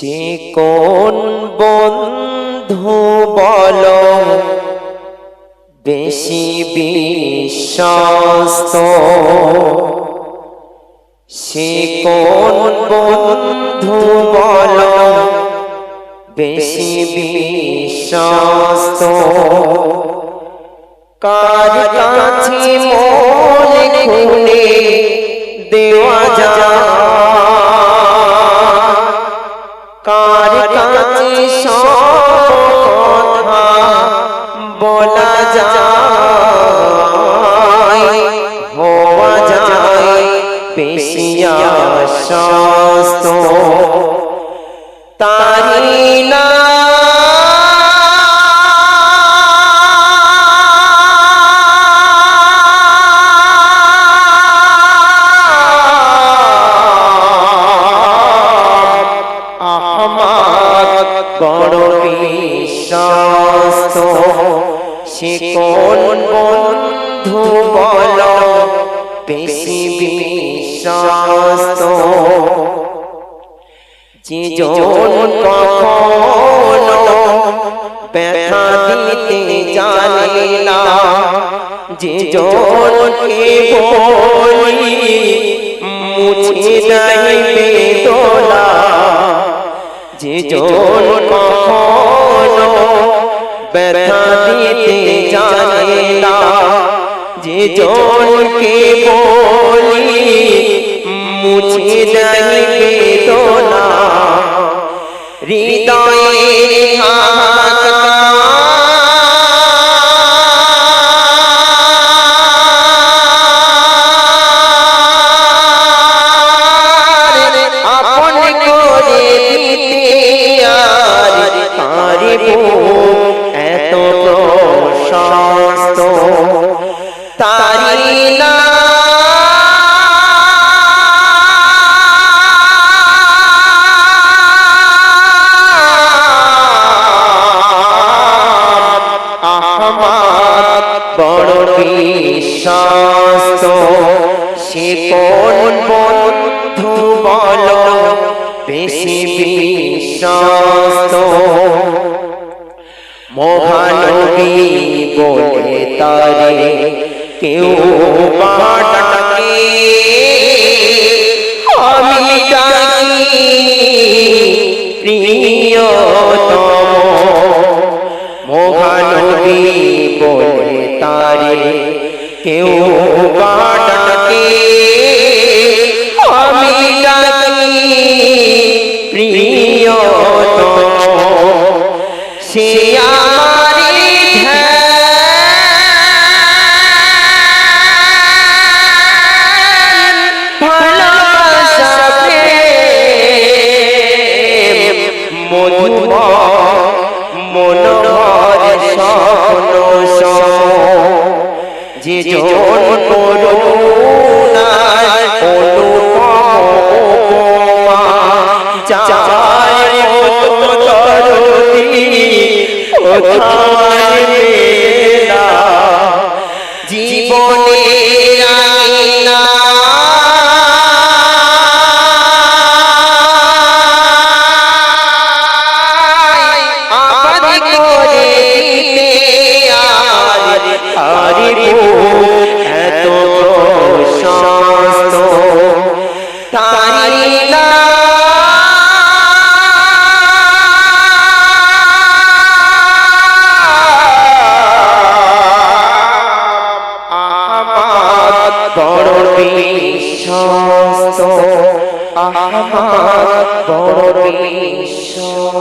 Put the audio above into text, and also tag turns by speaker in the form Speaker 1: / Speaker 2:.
Speaker 1: সে কোন বন্ধু বল? বেশি বিশ্বস্ত। সে কোন বন্ধু বল? বেশি বিশ্বস্ত। কার কাছে মন দেওয়া যায়? কাছে কথা বলা যায় হওয়া যায় পেশিয়া আশ্বস্ত। বিশ্বাস্ত সে কোন বন্ধু বল? বেশি বিশ্বাস্ত। যে জন কখনো ব্যথা দিতে জানে না। যে জনকে বলি, মুছে নাই বেদনা। যে জন কখনো ব্যথা দিতে জানে না। যে জনকে বলি মুছে নাই বেদনা। এত প্রশস্ত তারি না বড় বিশ্বাস্ত সে কোন বন্ধু বল বেশি বিশ্বাস্ত। মহানবী বলে তারে কেউ বাটাকে আমি ডাকি প্রিয়তম। মহানবী বলে তারে কেউ যে জন করুণায় বড় বিশ্বাস্ত আমার বড় বিশ্বাস